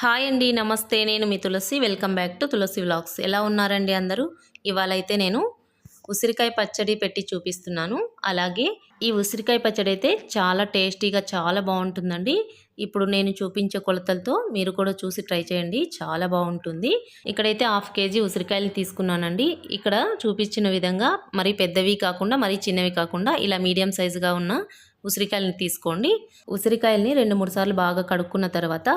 Hi అండి నమస్తే. నేను మీ Tulasi. Welcome back to Tulasi vlogs. ఎలా ఉన్నారండి అందరూ? ఇవాళ అయితే నేను ఉసిరికాయ పచ్చడి పెట్టి చూపిస్తున్నాను. అలాగే ఈ ఉసిరికాయ పచ్చడి అయితే చాలా టేస్టీగా చాలా బాగుంటుందండి. ఇప్పుడు నేను చూపించే కొలతలతో మీరు కూడా చూసి ట్రై చేయండి. చాలా బాగుంటుంది. ఇక్కడైతే హాఫ్ కేజీ ఉసిరికాయలు తీసుకున్నానండి. ఇక్కడ చూపించిన విధంగా మరి పెద్దవి కాకుండా మరి చిన్నవి కాకుండా ఇలా మీడియం సైజుగా ఉన్న ఉసిరికాయలని తీసుకోండి. ఉసిరికాయల్ని రెండు మూడు సార్లు బాగా కడుక్కున్న తర్వాత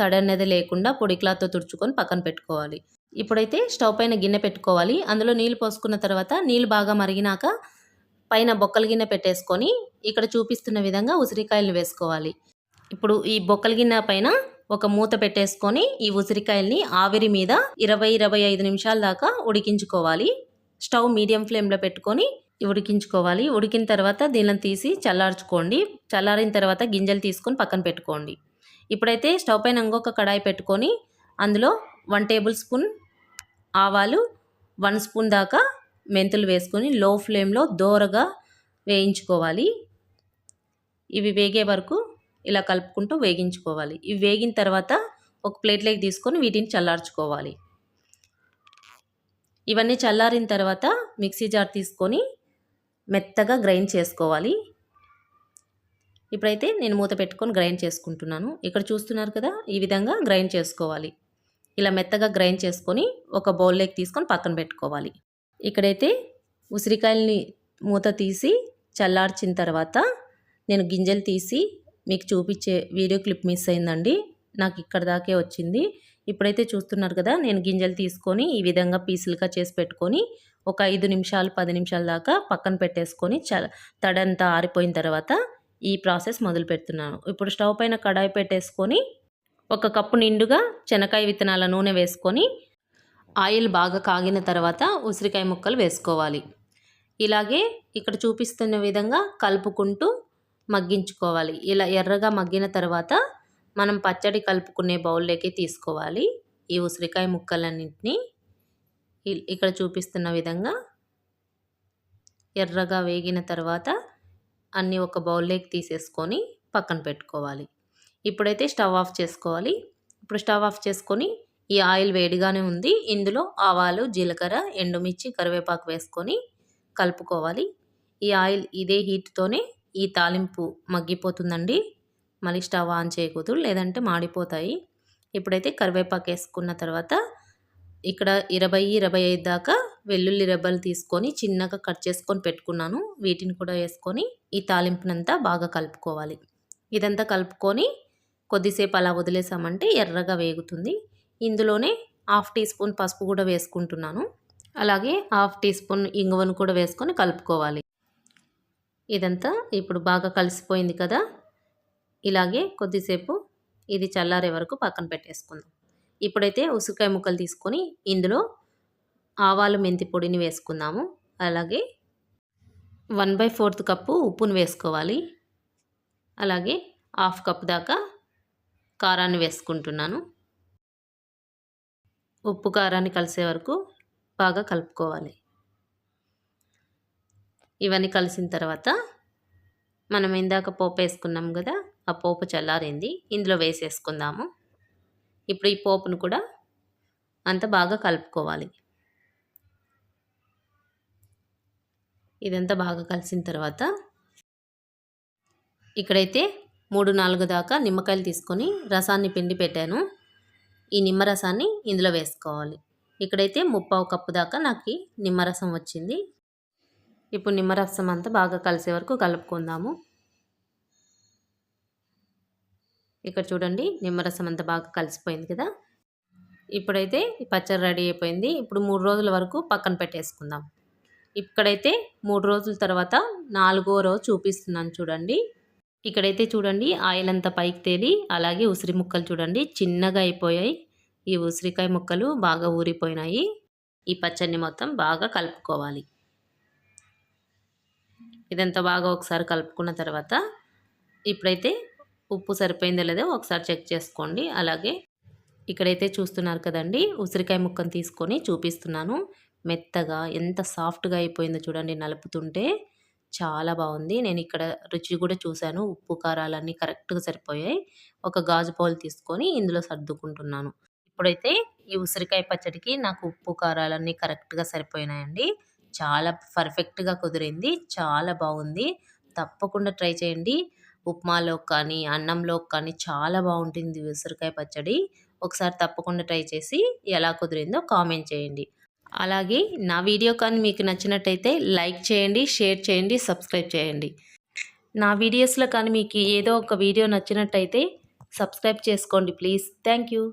తడి అనేది లేకుండా పొడి క్లాత్తో తుడుచుకొని పక్కన పెట్టుకోవాలి. ఇప్పుడైతే స్టవ్ పైన గిన్నె పెట్టుకోవాలి. అందులో నీళ్ళు పోసుకున్న తర్వాత నీళ్ళు బాగా మరిగినాక పైన బొక్కల గిన్నె పెట్టేసుకొని ఇక్కడ చూపిస్తున్న విధంగా ఉసిరికాయలను వేసుకోవాలి. ఇప్పుడు ఈ బొక్కల గిన్నె పైన ఒక మూత పెట్టేసుకొని ఈ ఉసిరికాయల్ని ఆవిరి మీద ఇరవై ఇరవై ఐదు నిమిషాల దాకా ఉడికించుకోవాలి. స్టవ్ మీడియం ఫ్లేమ్లో పెట్టుకొని ఉడికించుకోవాలి. ఉడికిన తర్వాత దీనిని తీసి చల్లార్చుకోండి. చల్లారిన తర్వాత గింజలు తీసుకొని పక్కన పెట్టుకోండి. ఇప్పుడైతే స్టవ్ పైన ఇంకొక కడాయి పెట్టుకొని అందులో వన్ టేబుల్ స్పూన్ ఆవాలు వన్ స్పూన్ దాకా మెంతులు వేసుకొని లో ఫ్లేమ్లో దోరగా వేయించుకోవాలి. ఇవి వేగే వరకు ఇలా కలుపుకుంటూ వేగించుకోవాలి. ఇవి వేగిన తర్వాత ఒక ప్లేట్లోకి తీసుకొని వీటిని చల్లార్చుకోవాలి. ఇవన్నీ చల్లారిన తర్వాత మిక్సీ జార్ తీసుకొని మెత్తగా గ్రైండ్ చేసుకోవాలి. ఇప్పుడైతే నేను మూత పెట్టుకొని గ్రైండ్ చేసుకుంటున్నాను. ఇక్కడ చూస్తున్నారు కదా ఈ విధంగా గ్రైండ్ చేసుకోవాలి. ఇలా మెత్తగా గ్రైండ్ చేసుకొని ఒక బౌల్లోకి తీసుకొని పక్కన పెట్టుకోవాలి. ఇక్కడైతే ఉసిరికాయలని మూత తీసి చల్లార్చిన తర్వాత నేను గింజలు తీసి మీకు చూపించే వీడియో క్లిప్ మిస్ అయిందండి. నాకు ఇక్కడ దాకే వచ్చింది. ఇప్పుడైతే చూస్తున్నారు కదా నేను గింజలు తీసుకొని ఈ విధంగా పీసులుగా చేసి పెట్టుకొని ఒక ఐదు నిమిషాలు పది నిమిషాల దాకా పక్కన పెట్టేసుకొని చ తడంతా ఆరిపోయిన తర్వాత ఈ ప్రాసెస్ మొదలు పెడుతున్నాను. ఇప్పుడు స్టవ్ పైన కడాయి పెట్టేసుకొని ఒక కప్పు నిండుగా శనకాయ విత్తనాల నూనె వేసుకొని ఆయిల్ బాగా కాగిన తర్వాత ఉసిరికాయ ముక్కలు వేసుకోవాలి. ఇలాగే ఇక్కడ చూపిస్తున్న విధంగా కలుపుకుంటూ మగ్గించుకోవాలి. ఇలా ఎర్రగా మగ్గిన తర్వాత మనం పచ్చడి కలుపుకునే బౌల్లోకి తీసుకోవాలి. ఈ ఉసిరికాయ ముక్కలన్నింటినీ ఇక్కడ చూపిస్తున్న విధంగా ఎర్రగా వేగిన తర్వాత అన్నీ ఒక బౌల్లోకి తీసేసుకొని పక్కన పెట్టుకోవాలి. ఇప్పుడైతే స్టవ్ ఆఫ్ చేసుకోవాలి. ఇప్పుడు స్టవ్ ఆఫ్ చేసుకొని ఈ ఆయిల్ వేడిగానే ఉంది. ఇందులో ఆవాలు జీలకర్ర ఎండుమిర్చి కరివేపాకు వేసుకొని కలుపుకోవాలి. ఈ ఆయిల్ ఇదే హీట్తోనే ఈ తాలింపు మగ్గిపోతుందండి. మళ్ళీ స్టవ్ ఆన్ చేయకూడదు లేదంటే మాడిపోతాయి. ఇప్పుడైతే కరివేపాకు వేసుకున్న తర్వాత ఇక్కడ ఇరవై ఇరవై ఐదు దాకా వెల్లుల్లి రెబ్బలు తీసుకొని చిన్నగా కట్ చేసుకొని పెట్టుకున్నాను. వీటిని కూడా వేసుకొని ఈ తాలింపునంతా బాగా కలుపుకోవాలి. ఇదంతా కలుపుకొని కొద్దిసేపు అలా వదిలేసామంటే ఎర్రగా వేగుతుంది. ఇందులోనే హాఫ్ టీ స్పూన్ పసుపు కూడా వేసుకుంటున్నాను. అలాగే హాఫ్ టీ స్పూన్ ఇంగువను కూడా వేసుకొని కలుపుకోవాలి. ఇదంతా ఇప్పుడు బాగా కలిసిపోయింది కదా. ఇలాగే కొద్దిసేపు ఇది చల్లారే వరకు పక్కన పెట్టేసుకుందాం. ఇప్పుడైతే ఉసిరికాయ ముక్కలు తీసుకొని ఇందులో ఆవాలు మెంతి పొడిని వేసుకుందాము. అలాగే వన్ బై ఫోర్త్ కప్పు ఉప్పును వేసుకోవాలి. అలాగే హాఫ్ కప్ దాకా కారాన్ని వేసుకుంటున్నాను. ఉప్పు కారాన్ని కలిసే వరకు బాగా కలుపుకోవాలి. ఇవన్నీ కలిసిన తర్వాత మనం ఇందాక పోపు వేసుకున్నాం కదా ఆ పోపు చల్లారింది. ఇందులో వేసేసుకుందాము. ఇప్పుడు ఈ పోపును కూడా అంత బాగా కలుపుకోవాలి. ఇదంతా బాగా కలిసిన తర్వాత ఇక్కడైతే మూడు నాలుగు దాకా నిమ్మకాయలు తీసుకొని రసాన్ని పిండి పెట్టాను. ఈ నిమ్మరసాన్ని ఇందులో వేసుకోవాలి. ఇక్కడైతే ముప్పావు కప్పు దాకా నాకు నిమ్మరసం వచ్చింది. ఇప్పుడు నిమ్మరసం అంతా బాగా కలిసే వరకు కలుపుకుందాము. ఇక్కడ చూడండి నిమ్మరసం అంతా బాగా కలిసిపోయింది కదా. ఇప్పుడైతే పచ్చడి రెడీ అయిపోయింది. ఇప్పుడు మూడు రోజుల వరకు పక్కన పెట్టేసుకుందాం. ఇక్కడైతే మూడు రోజుల తర్వాత నాలుగో రోజు చూపిస్తున్నాను చూడండి. ఇక్కడైతే చూడండి ఆయిల్ అంతా పైకి తేలి అలాగే ఉసిరి ముక్కలు చూడండి. చిన్నగా అయిపోయాయి. ఈ ఉసిరికాయ ముక్కలు బాగా ఊరిపోయినాయి. ఈ పచ్చడిని మొత్తం బాగా కలుపుకోవాలి. ఇదంతా బాగా ఒకసారి కలుపుకున్న తర్వాత ఇప్పుడైతే ఉప్పు సరిపోయిందో లేదో ఒకసారి చెక్ చేసుకోండి. అలాగే ఇక్కడైతే చూస్తున్నారు కదండి ఉసిరికాయ ముక్కను తీసుకొని చూపిస్తున్నాను. మెత్తగా ఎంత సాఫ్ట్గా అయిపోయిందో చూడండి నలుపుతుంటే. చాలా బాగుంది. నేను ఇక్కడ రుచి కూడా చూశాను. ఉప్పు కారాలన్నీ కరెక్ట్గా సరిపోయాయి. ఒక గాజు బౌల్ తీసుకొని ఇందులో సర్దుకుంటున్నాను. ఇప్పుడైతే ఈ ఉసిరికాయ పచ్చడికి నాకు ఉప్పు కారాలన్నీ కరెక్ట్గా సరిపోయినాయండి. చాలా పర్ఫెక్ట్గా కుదిరింది. చాలా బాగుంది. తప్పకుండా ట్రై చేయండి. ఉప్మాలో కానీ అన్నంలో కానీ చాలా బాగుంటుంది ఉసిరికాయ పచ్చడి. ఒకసారి తప్పకుండా ట్రై చేసి ఎలా కుదిరిందో కామెంట్ చేయండి. అలాగే నా వీడియో కానీ మీకు నచ్చినట్టయితే లైక్ చేయండి షేర్ చేయండి సబ్స్క్రైబ్ చేయండి. నా వీడియోస్లో కానీ మీకు ఏదో ఒక వీడియో నచ్చినట్టయితే సబ్స్క్రైబ్ చేసుకోండి ప్లీజ్. Thank you.